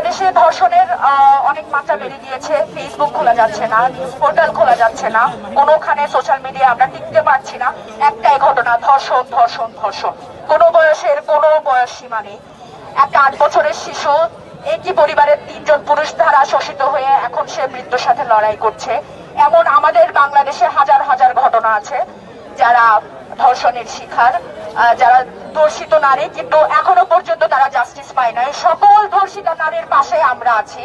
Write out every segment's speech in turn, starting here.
বাংলাদেশে ধর্ষণের অনেক মাত্রা বেড়ে গিয়েছে। ফেসবুক খোলা যাচ্ছে না নিউজ পোর্টাল খোলা যাচ্ছে না। কোনোখানে সোশ্যাল মিডিয়া আমরা টিকতে পারছি না। একটাই ঘটনা, ধর্ষণ ধর্ষণ ধর্ষণ। কোনো বয়সের কোনো বয়স সীমা নেই। একটা আট বছরের শিশু, একই পরিবারের তিনজন পুরুষ দ্বারা শোষিত হয়ে এখন সে মৃত্যুর সাথে লড়াই করছে। এমন আমাদের বাংলাদেশে হাজার হাজার ঘটনা আছে যারা ধর্ষণের শিকার। যারা ধর্ষিত নারী, কিন্তু এখনও পর্যন্ত তারা জাস্টিস পায় নাই। সকল ধর্ষিত নারীর পাশে আমরা আছি।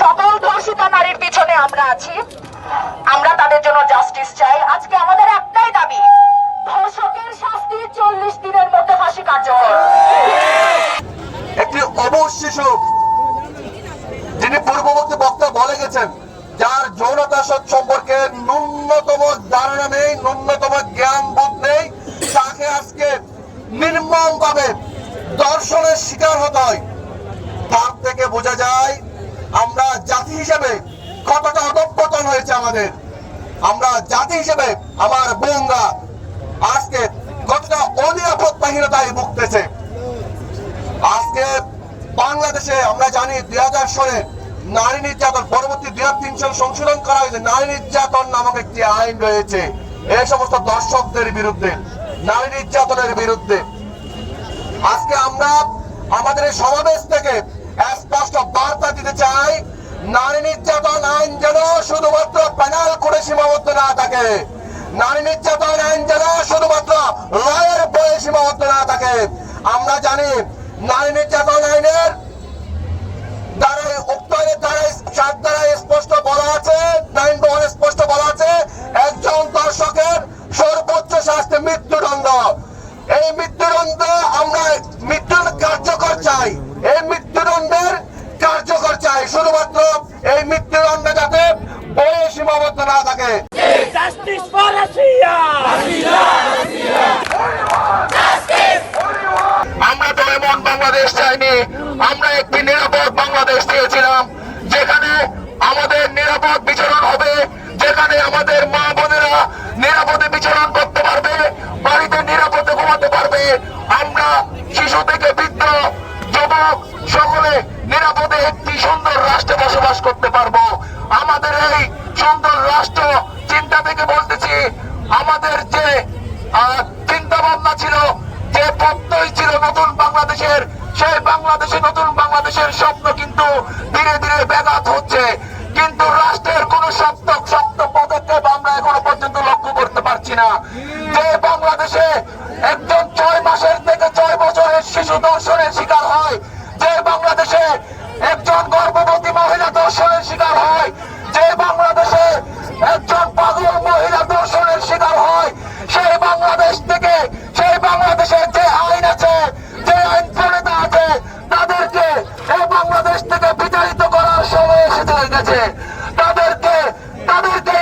সকল ধর্ষিত নারীর পিছনে আমরা আছি। আমরা তাদের জন্য জাস্টিস চাই। আজকে আমাদের একটাই দাবি, ধর্ষকের শাস্তি চল্লিশ দিনের মধ্যে ফাঁসি কার্যকর। একটি অবশ যিনি পূর্ববর্তী বক্তা বলে গেছেন, যার যৌনতা সম্পর্কে ন্যূনতম ধারণা নেই, ন্যূনতম জ্ঞান বোধ নেই। তাকে আজকে নির্মম ভাবে দর্শনের শিকার হতে হয়। তার থেকে বোঝা যায়, আমরা জাতি হিসেবে কতটা অধপতন হয়েছে আমাদের। আমরা জাতি হিসেবে আমার বোনরা আজকে কতটা অনিরাপদ বাহিরতায় ভুগতেছে। আজকে বাংলাদেশে আমরা জানি দুই হাজার সালে নারী নির্যাতন, পরবর্তী দুই হাজার তিন সাল সংশোধন করা হয়েছে। নারী নির্যাতন নামক একটি আইন রয়েছে। এই সমস্ত দর্শকদের বিরুদ্ধে নারী নির্যাতনের বিরুদ্ধে। আজকে আমরা আমাদের এই সমাবেশ থেকে স্পষ্ট বার্তা দিতে চাই, নারী নির্যাতন আইন যেন শুধুমাত্র প্যানাল করে সীমাবদ্ধ না থাকে। নারী নির্যাতন আইন যেন শুধুমাত্র লয়ের বয়ে সীমাবদ্ধ না থাকে। আমরা জানি নারী নির্যাতন আইনের দ্বারাই, উক্ত আইনের দ্বারাই স্পষ্ট বলা আছে নাইন স্পষ্ট বলা আছে একজন দর্শকের সর্বোচ্চ শাস্তি মৃত্যুদণ্ড এই মৃত্যুদণ্ড আমরা মৃত্যুর কার্যকর চাই এই মৃত্যুদণ্ডের কার্যকর চাই। শুধুমাত্র এই মৃত্যুদণ্ড যাতে বয়ে সীমাবদ্ধ না থাকে। Justice for Russia! আমরা তো এমন বাংলাদেশ চাইনি। আমরা একটি নিরাপদ বাংলাদেশ চেয়েছিলাম যেখানে আমাদের নিরাপদ বিচরণ হবে যেখানে আমাদের মা বোনেরা নিরাপদে বিচরণ করতে পারবে বাড়িতে নিরাপদে ঘুমাতে পারবে। আমরা শিশু থেকে বৃদ্ধ যুবক সকলে নিরাপদে একটি সুন্দর রাষ্ট্রে বসবাস করতে পারব। আমাদের এই সুন্দর রাষ্ট্র, চিন্তা থেকে বলতেছি, আমাদের যে চিন্তা ভাবনা ছিল, যে প্রত্যয় ছিল নতুন বাংলাদেশের, সেই বাংলাদেশে নতুন বাংলাদেশের স্বপ্ন কিন্তু ধীরে ধীরে ব্যাঘাত হচ্ছে। কিন্তু রাষ্ট্রের কোন শক্ত শক্ত পদক্ষেপ আমরা এখনও পর্যন্ত লক্ষ্য করতে পারছি না। যে বাংলাদেশে একজন বাংলাদেশ থেকে সেই বাংলাদেশের যে আইন আছে, যে আইন প্রণেতা আছে, তাদেরকে এই বাংলাদেশ থেকে বিচারিত করার সময় এসে চলে গেছে তাদেরকে তাদেরকে